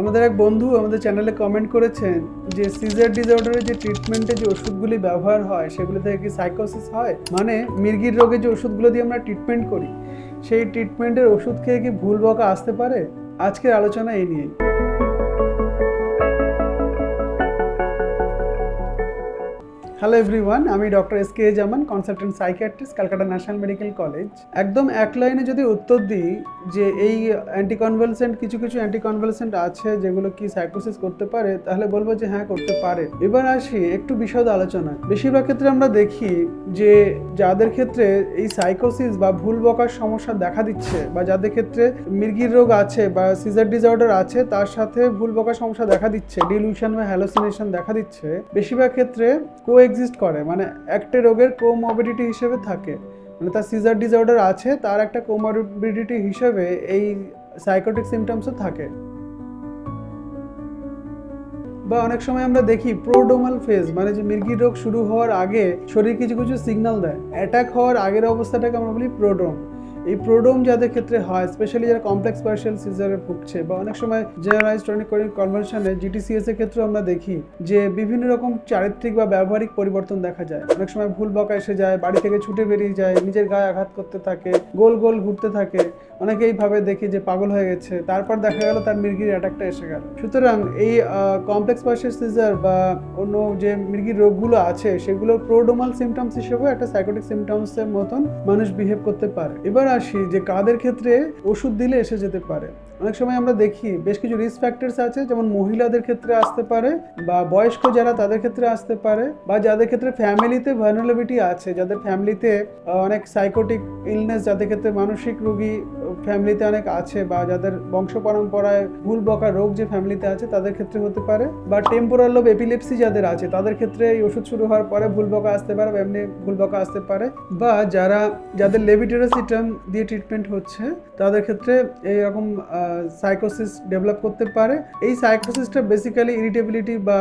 আমাদের এক বন্ধু আমাদের চ্যানেলে কমেন্ট করেছেন যে সিজার ডিসঅর্ডারের যে ট্রিটমেন্টে যে ওষুধগুলি ব্যবহার হয়, সেগুলো থেকে কি সাইকোসিস হয়? মানে মির্গির রোগে যে ওষুধগুলো দিয়ে আমরা ট্রিটমেন্ট করি, সেই ট্রিটমেন্টের ওষুধ খেয়ে কি ভুল বকা আসতে পারে? আজকের আলোচনা এই নিয়েই। হ্যালো এভরিওয়ান আমি doctor S K Zaman consultant psychiatrist Calcutta national medical college একদম এক লাইনে যদি উত্তর দিই যে এই অ্যান্টিকনভালসেন্ট কিছু কিছু অ্যান্টিকনভালসেন্ট আছে যেগুলো কি সাইকোসিস করতে পারে, তাহলে বলব যে হ্যাঁ করতে পারে। এবার আসি একটু বিশদ আলোচনা। বেশিরভাগ ক্ষেত্রে আমরা দেখি যে যাদের ক্ষেত্রে এই সাইকোসিস বা ভুল বকার সমস্যা দেখা দিচ্ছে বা যাদের ক্ষেত্রে মির্গির রোগ আছে বা সিজার ডিসঅর্ডার আছে, তার সাথে ভুল বকার সমস্যা দেখা দিচ্ছে ডিলিউশন বা হ্যালোসিনেশন দেখা দিচ্ছে, বেশিরভাগ ক্ষেত্রে কো এক্সিস্ট করে মানে একটা রোগের কোমোবিডিটি হিসেবে থাকে। মানে তার সিজার ডিসঅর্ডার আছে, তার একটা কোমোবিডিটি হিসেবে এই সাইকোটিক সিমটমসও থাকে। বা অনেক সময় আমরা দেখি প্রোডোমাল ফেজ মানে যে মির্গি রোগ শুরু হওয়ার আগে শরীর কিছু কিছু সিগন্যাল দেয়। অ্যাটাক হওয়ার আগের অবস্থাটাকে আমরা বলি প্রোডোম এই প্রোডোম যাদের ক্ষেত্রে হয় স্পেশালি যারা কমপ্লেক্স পার্সিয়াল সিজারে ভুগছে বা অনেক সময় জেনারেলাইজ টনিক কনভার্সনে জিটিসিএস এর ক্ষেত্রে আমরা দেখি যে বিভিন্ন রকম চারিত্রিক বা ব্যবহারিক পরিবর্তন দেখা যায়। অনেক সময় ভুল বকা এসে যায়, বাড়ি থেকে ছুটে বেরিয়ে যায়, নিজের গায়ে আঘাত করতে থাকে, গোল গোল ঘুরতে থাকে। অনেকেই ভাবে দেখি যে পাগল হয়ে গেছে। তারপর দেখা গেল তার মির্গির অ্যাটাকটা এসে গেল। সুতরাং এই কমপ্লেক্স পার্শিয়াল সিজার বা অন্য যে মির্গির রোগগুলো আছে সেগুলো প্রোডোমাল সিমটমস হিসেবেও একটা সাইকোটিক সিমটমসের মতন মানুষ বিহেভ করতে পারে। এবার আসি যে কাদের ক্ষেত্রে ওষুধ দিলে এসে যেতে পারে। অনেক সময় আমরা দেখি বেশ কিছু রিস্ক ফ্যাক্টরস আছে, যেমন মহিলাদের ক্ষেত্রে আসতে পারে বা বয়স্ক যারা তাদের ক্ষেত্রে আসতে পারে বা যাদের ক্ষেত্রে ফ্যামিলিতে ভার্নারেবিলিটি আছে, যাদের ফ্যামিলিতে অনেক সাইকোটিক ইলনেস যাদের ক্ষেত্রে মানসিক রোগী ফ্যামিলিতে অনেক আছে বা যাদের বংশ পরম্পরায় ভুল বকা রোগ যে ফ্যামিলিতে আছে তাদের ক্ষেত্রে হতে পারে বা টেম্পোরাল লোব এপিলেপসি যাদের আছে তাদের ক্ষেত্রে এই ওষুধ শুরু হওয়ার পরে ভুল বকা আসতে পারে এমনি ভুল বকা আসতে পারে বা যারা, যাদের লেভিটেরাসিটাম দিয়ে ট্রিটমেন্ট হচ্ছে তাদের ক্ষেত্রে এইরকম সাইকোসিস ডেভেলপ করতে পারে। এই সাইকোসিসটা বেসিক্যালি ইরিটেবিলিটি বা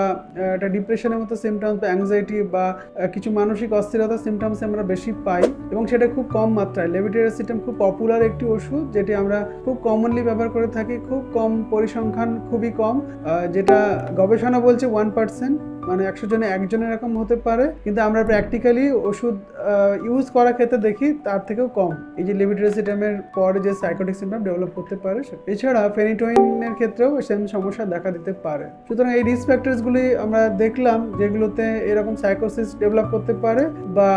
একটা ডিপ্রেশনের মতো সিমটমস বা অ্যাংজাইটি বা কিছু মানসিক অস্থিরতা সিমটমস আমরা বেশি পাই এবং সেটা খুব কম মাত্রায়। লেভিটেরাসিটাম খুব পপুলার একটি ওষুধ যেটি আমরা খুব কমনলি ব্যবহার করে থাকি। খুব কম পরিসংখ্যান, খুবই কম যেটা গবেষণা বলছে ওয়ান পার্সেন্ট মানে একশো জনে একজনের এরকম হতে পারে, কিন্তু আমরা প্র্যাকটিক্যালি ওষুধ ইউজ করা ক্ষেত্রে দেখি তার থেকেও কম। এই যে লিভিট্রাসিটামের পরে যে সাইকোটিক সিমটম ডেভেলপ করতে পারে এছাড়া ফেনিটোইনের ক্ষেত্রেও সেম সমস্যা দেখা দিতে পারে। সুতরাং এই রিস্ক ফ্যাক্টরসগুলি আমরা দেখলাম যেগুলোতে এরকম সাইকোসিস ডেভেলপ করতে পারে, বা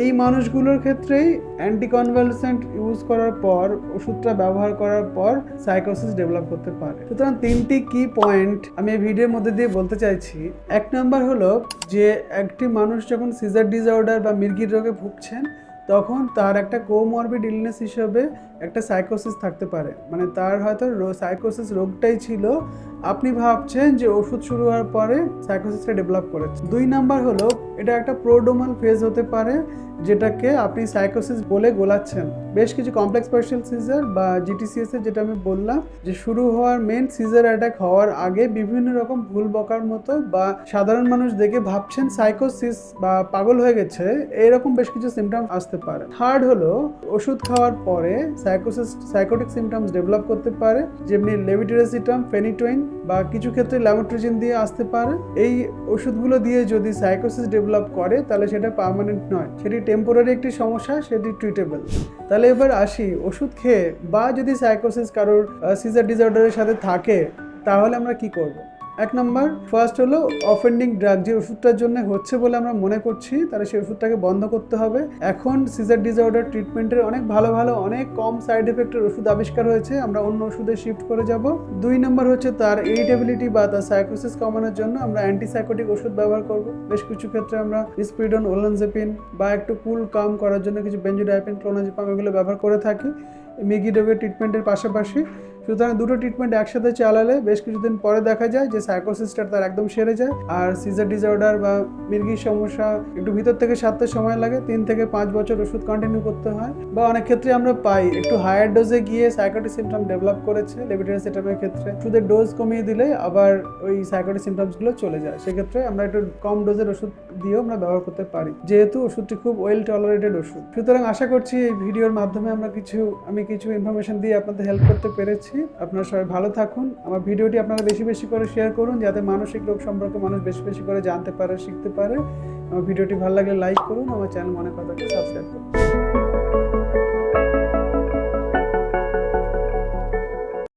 এই মানুষগুলোর ক্ষেত্রেই অ্যান্টিকনভালসেন্ট ইউজ করার পর, ওষুধটা ব্যবহার করার পর সাইকোসিস ডেভেলপ করতে পারে। সুতরাং তিনটি কি পয়েন্ট আমি এই ভিডিওর মধ্যে দিয়ে বলতে চাইছি। এক নাম্বার হলো যে একটি মানুষ যখন সিজার ডিসঅর্ডার বা মির্গির রোগে ভুগছেন, তখন তার একটা কোমরবিড ইলনেস হিসেবে একটা সাইকোসিস থাকতে পারে। মানে তার হয়তো সাইকোসিস রোগটাই ছিল। আপনি ভাবছেন যে ওষুধ শুরু হওয়ার পরে সাইকোসিসটা ডেভেলপ করেছে। দুই নাম্বার হলো, এটা একটা প্রোডোমাল ফেজ হতে পারে, যেটাকে আপনি সাইকোসিস বলে গোলাচ্ছেন। বেশ কিছু কমপ্লেক্স পার্শিয়াল সিজার বা জিটিসিএস এর যেটা আমি বললাম, যে শুরু হওয়ার মেন সিজার অ্যাটাক হওয়ার আগে বিভিন্ন রকম ভুল বকার মতো বা সাধারণ মানুষ দেখে ভাবছেন সাইকোসিস বা পাগল হয়ে গেছে, এরকম বেশ কিছু সিমটম আসতে পারে। থার্ড হলো, ওষুধ খাওয়ার পরে সাইকোসিস সাইকোটিক সিমটমস ডেভেলপ করতে পারে, যেমনি লেভিটেরাসিটাম ফেনিটোইন বা কিছু ক্ষেত্রে ল্যামোট্রিজিন দিয়ে আসতে পারে। এই ওষুধগুলো দিয়ে যদি সাইকোসিস ডেভেলপ করে, তাহলে সেটা পার্মানেন্ট নয়। সেটি টেম্পোরারি একটি সমস্যা, সেটি ট্রিটেবল তাহলে এবার আসি, ওষুধ খেয়ে বা যদি সাইকোসিস কারোর সিজার ডিসঅর্ডারের সাথে থাকে, তাহলে আমরা কি করব? এক নম্বর ফার্স্ট হলো অফেন্ডিং ড্রাগ যে ওষুধটার জন্য হচ্ছে বলে আমরা মনে করছি, তাহলে সেই ওষুধটাকে বন্ধ করতে হবে। এখন সিজার ডিসঅর্ডার ট্রিটমেন্টের অনেক ভালো ভালো, অনেক কম সাইড এফেক্টের ওষুধ আবিষ্কার হয়েছে, আমরা অন্য ওষুধে শিফট করে যাব। দুই নম্বর হচ্ছে তার ইরিটেবিলিটি বা তার সাইকোসিস কমানোর জন্য আমরা অ্যান্টিসাইকোটিক ওষুধ ব্যবহার করব। বেশ কিছু ক্ষেত্রে আমরা স্পিডন ওলানজেপিন বা একটু কুল কাম করার জন্য কিছু বেঞ্জোডাইপিন ক্লোনাজিপাম এগুলো ব্যবহার করে থাকি। মিগি রোগের ট্রিটমেন্টের পাশাপাশি সুতরাং দুটো ট্রিটমেন্ট একসাথে চালালে বেশ কিছুদিন পরে দেখা যায় যে সাইকোসিসটা তার একদম সেরে যায়। আর সিজার ডিসঅর্ডার বা মির্গির সমস্যা একটু ভিতর থেকে সারতে সময় লাগে, তিন থেকে পাঁচ বছর ওষুধ কন্টিনিউ করতে হয়। বা অনেক ক্ষেত্রে আমরা পাই, একটু হায়ার ডোজে গিয়ে সাইকোটিক সিমটম ডেভেলপ করেছে লেভিটেরাসিটামের ক্ষেত্রে। ওষুধের ডোজ কমিয়ে দিলে আবার ওই সাইকোটিক সিমটমসগুলো চলে যায়। সেক্ষেত্রে আমরা একটু কম ডোজের ওষুধ দিয়েও আমরা ব্যবহার করতে পারি। যেহেতু ওষুধটি খুব ওয়েল টলারেটেড ওষুধ। সুতরাং আশা করছি এই ভিডিওর মাধ্যমে আমরা কিছু, আমি কিছু ইনফরমেশন দিয়ে আপনাদের হেল্প করতে পেরেছি। করছি আপনারা সবাই ভালো থাকুন। আমার ভিডিওটি আপনারা বেশি বেশি করে শেয়ার করুন, যাতে মানসিক রোগ সম্পর্কে মানুষ বেশি বেশি করে জানতে পারে, শিখতে পারে। আমার ভিডিওটি ভালো লাগলে লাইক করুন, আমার চ্যানেল মনে কথাকে সাবস্ক্রাইব করুন।